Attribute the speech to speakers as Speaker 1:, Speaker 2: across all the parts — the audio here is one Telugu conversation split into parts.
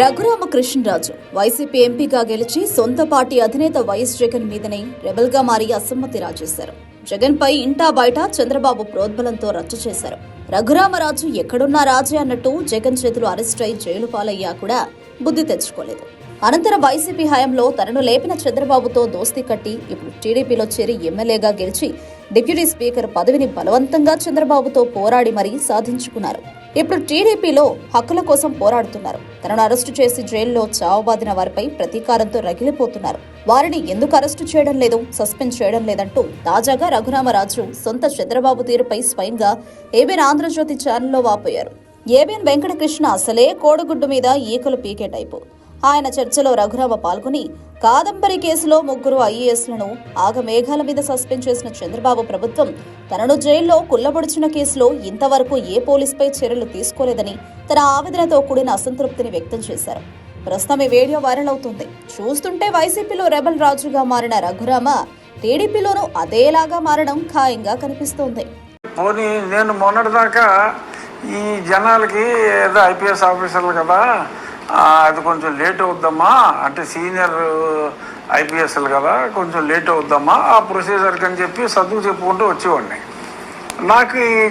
Speaker 1: రఘురామకృష్ణరాజు వైసీపీ ఎంపీగా గెలిచి సొంత పార్టీ అధినేత వైఎస్ జగన్ మీదనే రెబల్గా మారి అసమ్మతి రాజేశారు. జగన్ పై ఇంటా బయట చంద్రబాబు ప్రోద్బలంతో రచ్చ చేశారు. రఘురామరాజు ఎక్కడున్నా రాజే అన్నట్టు జగన్ చేతులు అరెస్ట్ అయి జైలు పాలయ్యా కూడా బుద్ధి తెచ్చుకోలేదు. అనంతరం వైసీపీ హయాంలో తనను లేపిన చంద్రబాబుతో దోస్తీ కట్టి ఇప్పుడు టీడీపీలో చేరి ఎమ్మెల్యేగా గెలిచి డిప్యూటీ స్పీకర్ పదవిని బలవంతంగా చంద్రబాబుతో పోరాడి మరీ సాధించుకున్నారు. ఇప్పుడు టీడీపీలో హక్కుల కోసం పోరాడుతున్నారు. తనను అరెస్టు చేసి జైల్లో చావబాదిన వారిపై ప్రతీకారంతో రగిలిపోతున్నారు. వారిని ఎందుకు అరెస్టు చేయడం లేదు సస్పెండ్ చేయడం లేదంటూ తాజాగా రఘురామరాజు సొంత చంద్రబాబు తీరుపై స్వయంగా ఏబిఎన్ ఆంధ్రజ్యోతి ఛానల్లో వాపోయారు. ఏబిఎన్ వెంకటకృష్ణ అసలే కోడిగుడ్డు మీద ఈకలు పీకేటైపు. ఆయన చర్చలో రఘురామ పాల్గొని కాదంబరి కేసులో ముగ్గురు ఐఏఎస్లను ఆగమేఘాల మీద సస్పెండ్ చేసిన చంద్రబాబు ప్రభుత్వం తనను జైల్లో కుల్లబొడిచిన కేసులో ఇంతవరకు ఏ పోలీసుపై చర్యలు తీసుకోలేదని తన ఆవేదనతో కూడిన అసంతృప్తిని వ్యక్తం చేశారు. ప్రస్తుతం ఈ వీడియో వైరల్ అవుతుంది. చూస్తుంటే వైసీపీలో రెబల్ రాజుగా మారిన రఘురామ టీడీపీలోనూ అదేలాగా మారడం ఖాయంగా కనిపిస్తోంది.
Speaker 2: పోనీ నేను మొన్నటిదాకా ఈ జనాలకి ఏదో ఐపీఎస్ ఆఫీసర్లు కదా అది కొంచెం లేట్ అవుద్దమ్మా. అంటే సీనియర్ ఐపీఎస్లు కదా కొంచెం లేట్ అవుద్దమ్మా. ఆ ప్రొసీజర్కి అని చెప్పి చదువు చెప్పుకుంటూ వచ్చేవాడిని. నాకు ఈ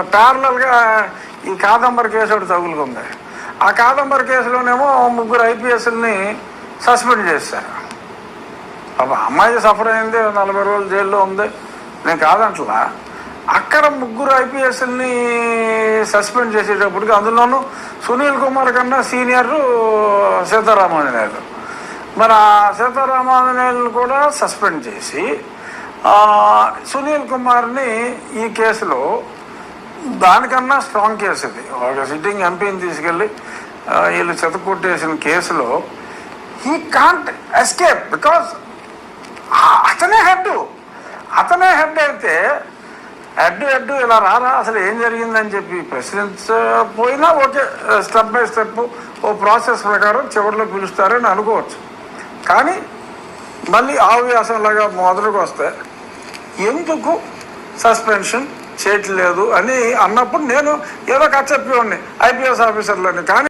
Speaker 2: ప్యారలల్గా ఈ కాదంబరి కేసు ఒకటి తగులుకుంది. ఆ కాదంబరి కేసులోనేమో ముగ్గురు ఐపీఎస్ని సస్పెండ్ చేశారు. పాప అమ్మాయి సఫర్ అయింది నలభై రోజులు జైల్లో ఉంది. నేను కాదంటలా. అక్కడ ముగ్గురు ఐపీఎస్ని సస్పెండ్ చేసేటప్పటికి అందులోనూ సునీల్ కుమార్ కన్నా సీనియర్ సీతారామాంజనేయులు మరి ఆ సీతారామాంజనేయులను కూడా సస్పెండ్ చేసి సునీల్ కుమార్ని ఈ కేసులో దానికన్నా స్ట్రాంగ్ కేసు ఇది ఒక సిట్టింగ్ ఎంపీని తీసుకెళ్ళి వీళ్ళు చెతకొట్టేసిన కేసులో హీ కాంట్ ఎస్కేప్ బికాస్ అతనే హెడ్. అతనే హెడ్ అయితే అడ్డు అడ్డు ఇలా రారా అసలు ఏం జరిగిందని చెప్పి ప్రెసిడెంట్స్ పోయినా ఓకే స్టెప్ బై స్టెప్ ఓ ప్రాసెస్ ప్రకారం చివరిలో పిలుస్తారని అనుకోవచ్చు. కానీ మళ్ళీ ఆవ్యాసంలాగా మొదలకు వస్తే ఎందుకు సస్పెన్షన్ చేయట్లేదు అని అన్నప్పుడు నేను ఏదో కథ చెప్పేవాడిని ఐపీఎస్ ఆఫీసర్లని. కానీ